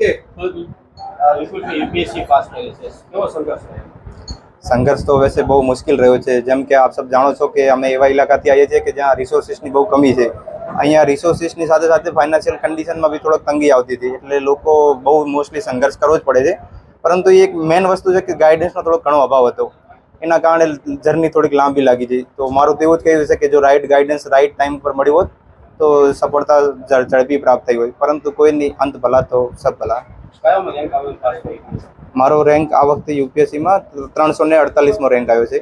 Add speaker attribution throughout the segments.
Speaker 1: Okay વિપુલભાઈ UPSC pass કરી છે? કેવો સંઘર્ષ રહ્યો
Speaker 2: સંઘર્ષ તો વૈસે બહુ મુશ્કેલ રહ્યો છે. જેમ કે આપ સબ જાણો છો કે અમે એવા ઇલાકાથી આવીએ છીએ કે જ્યાં રિસોર્સિસની બહુ કમી છે. અહીંયા રિસોર્સિસની સાથે સાથે ફાઇનાન્શિયલ કન્ડિશનમાં બી થોડોક તંગી આવતી હતી. એટલે લોકો બહુ મોસ્ટલી સંઘર્ષ કરવો જ પડે છે. પરંતુ એક મેઇન વસ્તુ છે કે ગાઈડન્સનો થોડોક ઘણો અભાવ હતો. એના કારણે જર્ની થોડીક લાંબી લાગી હતી તો મારું તો એવું જ કહ્યું છે કે જો રાઇટ ગાઈડન્સ રાઇટ ટાઈમ પર મળ્યું હોત તો સફળતા ઝડપી પ્રાપ્ત થઈ હોય. પરંતુ કોઈની અંત ભલા તો સબ ભલા. મારો રેન્ક આ વખતે યુપીએસસીમાં ત્રણસો ને અડતાલીસમો રેન્ક આવ્યો છે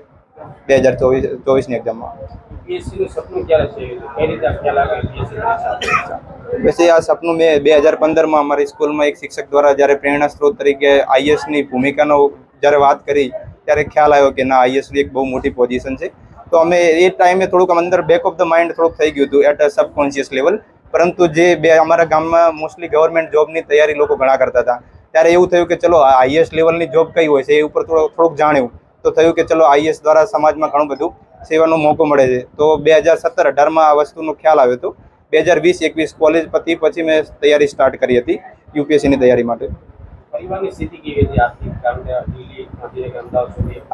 Speaker 2: બે હજાર ચોવીસ ચોવીસની એક્ઝામમાં.
Speaker 1: યુપીએસસી નું સપનું ક્યારે છે? કઈ રીતે આ ખ્યાલ આવ્યો યુપીએસસી પરીક્ષા
Speaker 2: વૈસે આ સપનું મેં બે હજાર પંદરમાં અમારી સ્કૂલમાં એક શિક્ષક દ્વારા જ્યારે પ્રેરણા સ્ત્રોત તરીકે આઈએસની ભૂમિકાનો જ્યારે વાત કરી ત્યારે ખ્યાલ આવ્યો કે ના આઈએસની એક બહુ મોટી પોઝિશન છે. તો અમે એ ટાઈમે થોડુંક અંદર બેક ઓફ ધ માઇન્ડ થોડુંક થઈ ગયું હતું એટ અ સબકોન્શિયસ લેવલ પરંતુ જે બે અમારા ગામમાં મોસ્ટલી ગવર્મેન્ટ જોબની તૈયારી લોકો ઘણા કરતા હતા. ત્યારે એવું થયું કે ચલો આઈએસ લેવલની જોબ કઈ હોય છે એ ઉપર થોડો થોડુંક જાણ્યું. તો થયું કે ચલો આઈએસ દ્વારા સમાજમાં ઘણું બધું સેવાનો મોકો મળે છે. તો બે હજાર સત્તર અઢારમાં આ વસ્તુનો ખ્યાલ આવ્યો હતો. બે હજાર વીસ એકવીસ કોલેજ પતી પછી મેં તૈયારી સ્ટાર્ટ કરી હતી યુપીએસસીની તૈયારી માટે.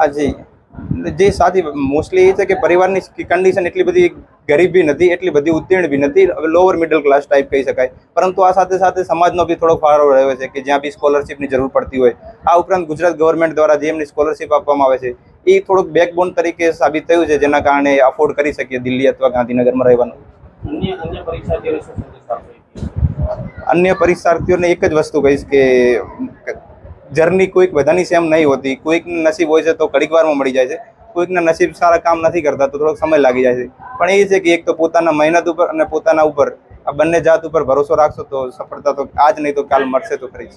Speaker 2: હાજી જે સાચી મોસ્ટલી એ છે કે પરિવારની કન્ડિશન એટલી બધી ગરીબ બી નથી એટલી બધી ઉત્તીર્ણ બી નથી લોઅર મિડલ ક્લાસ ટાઈપ કહી શકાય. પરંતુ આ સાથે સાથે સમાજનો બી થોડો ફાળો રહ્યો છે કે જ્યાં બી સ્કોલરશિપની જરૂર પડતી હોય. આ ઉપરાંત ગુજરાત ગવર્મેન્ટ દ્વારા જે એમની સ્કોલરશિપ આપવામાં આવે છે એ થોડુંક બેકબોન તરીકે સાબિત થયું છે જેના કારણે અફોર્ડ કરી શકીએ દિલ્હી અથવા ગાંધીનગરમાં રહેવાનું.
Speaker 1: અન્ય પરીક્ષાર્થીઓને
Speaker 2: એક જ વસ્તુ કહીશ કે જર્ની કોઈક બધાની સેમ નહીં હોતી. કોઈક નસીબ હોય છે તો ઘડીક વારમાં મળી જાય છે. કોઈકના નસીબ સારા કામ નથી કરતા તો થોડોક સમય લાગી જાય છે. પણ એ છે કે એક તો પોતાના મહેનત ઉપર અને પોતાના ઉપર આ બંને જાત ઉપર ભરોસો રાખશો તો સફળતા તો આજ નહીં તો કાલ મળશે તો ખરી